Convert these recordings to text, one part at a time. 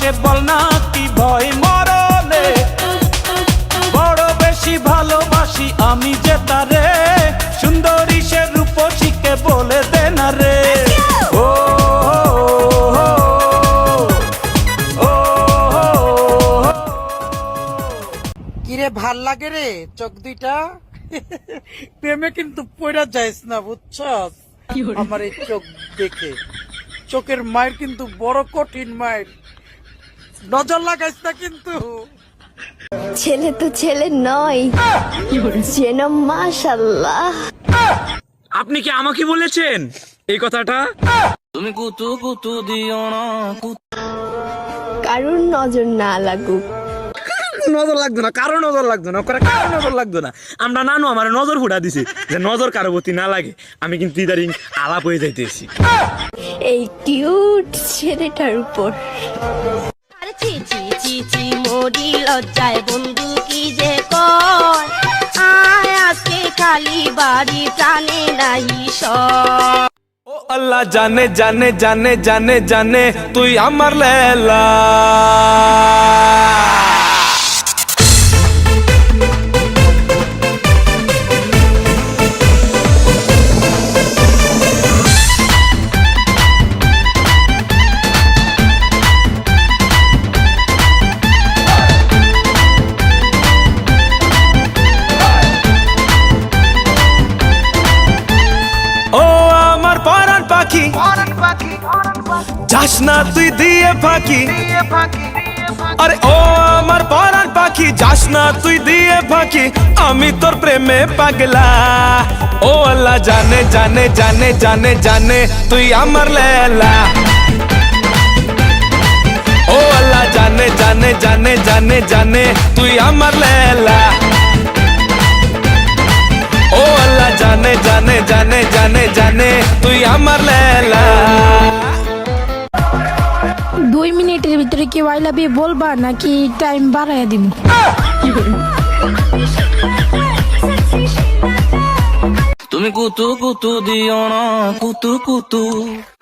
ভালোবাসে বল না কি ভয় মরলে বড় বেশি ভালোবাসি আমি যে তারে। সুন্দরী সে রূপসীকে বলে দে না রে। ও ও, ও, ও, ও, কিরে ভালো লাগে রে চোখ দুইটা? প্রেমে কিন্তু পড়া যাইস না বুঝছস? আমার এই চোখ দেখে। চোখের মায়ের কিন্তু বড় কঠিন মায়ের। নজর লাগাইস না কিন্তু। ছেলে তো ছেলে নয় যেন মাশাল্লাহ আপনি কি আমাকে বলেছেন এই কথাটা? তুমি কুতু কুতু দিও না কারুর নজর না লাগুক। নজর লাগতো না কারও নজর লাগতো না ওখানে কারও নজর লাগতো না। আমরা নানু আমার নজর ফুটা দিছি যে নজর কারও প্রতি না লাগে আমি কিন্তু ইদারিং আলাপ হয়ে যাইতেছি। এই কিউট ছেলেটার উপর। ছি ছি লজ্জায় বন্ধু কি যে কর? আয় আজকে খালি বাড়ি, প্রাণে নাই সর। ও আল্লাহ, জানে জানে জানে জানে জানে, তুই আমার লেলা। যাস না তুই দিয়ে ফাঁকি আরে ও আমার পরাণ পাখি যাস না তুই দিয়ে ফাঁকি আমি তোর প্রেমে পাগলা ও আল্লাহ জানে জানে জানে জানে জানে তুই আমার লেলা ও আল্লাহ জানে জানে জানে জানে জানে তুই আমার লেলা জানে জানে জানে জানে জানে তুই আমার লেলা। দুই মিনিটের ভিতরে কি আই লাভ ইউ বলবা নাকি টাইম বাড়াইয়া দিব তুমি কুতু কুতু দিও না কুতু কুতু।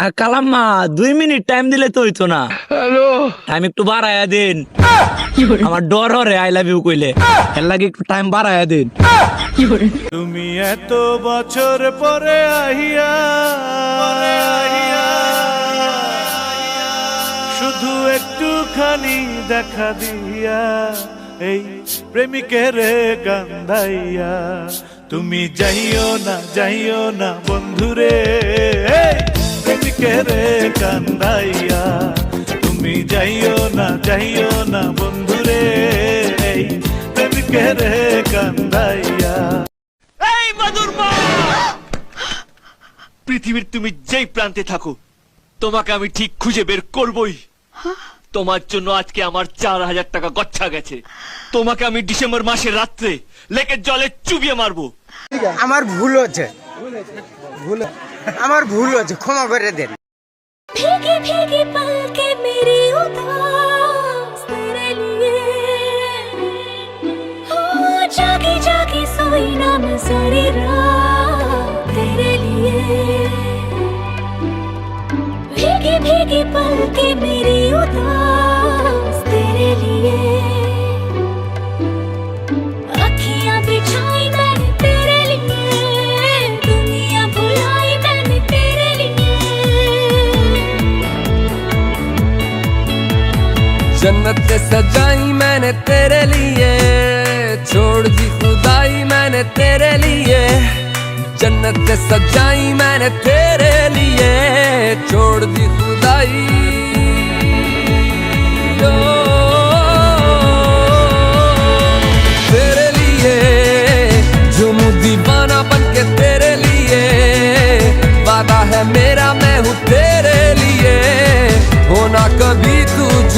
আর কালাম্মা দুই মিনিট টাইম দিলে তো হইতো না। হ্যালো। টাইম একটু বাড়াইয়া দিন। আমার ডর হরে আই লাভ ইউ কইলে। এর লাগে একটু টাইম বাড়াইয়া দিন। তুমি এত বছর পরে আহিয়া শুধু একটু একটুখানি দেখা দিয়া, এই প্রেমিকের গান্ধাইয়া তুমি যাইও না যাইও না বন্ধুরে প্রেমিকের গান্ধাইয়া তুমি যাইও না যাইও না বন্ধুরে এই পৃথিবীর তুমি যেই প্রান্তে থাকো তোমাকে আমি ঠিক খুঁজে বের করবই। তোমার জন্য আজকে আমার চার হাজার টাকা গচ্ছা গেছে। তোমাকে আমি ডিসেম্বর মাসের রাত্রে লেকের জলে চুবিয়ে মারবো। আমার ভুল হচ্ছে। ভুল আমার ভুল হচ্ছে। ক্ষমা করে দেন। ভিগে ভিগে পালকে মেরে উদা सोई ना सारी रात तेरे लिए। पल के मेरी उदास तेरे लिए। जन्नत सजाई मैंने तेरे लिए। छोड़ दी खुदाई मैंने तेरे लिए। जन्नत सजाई मैंने तेरे लिए। छोड़ दी खुदाई। तेरे लिए है मेरा, मैं हूँ तेरे लिए। होना कभी तू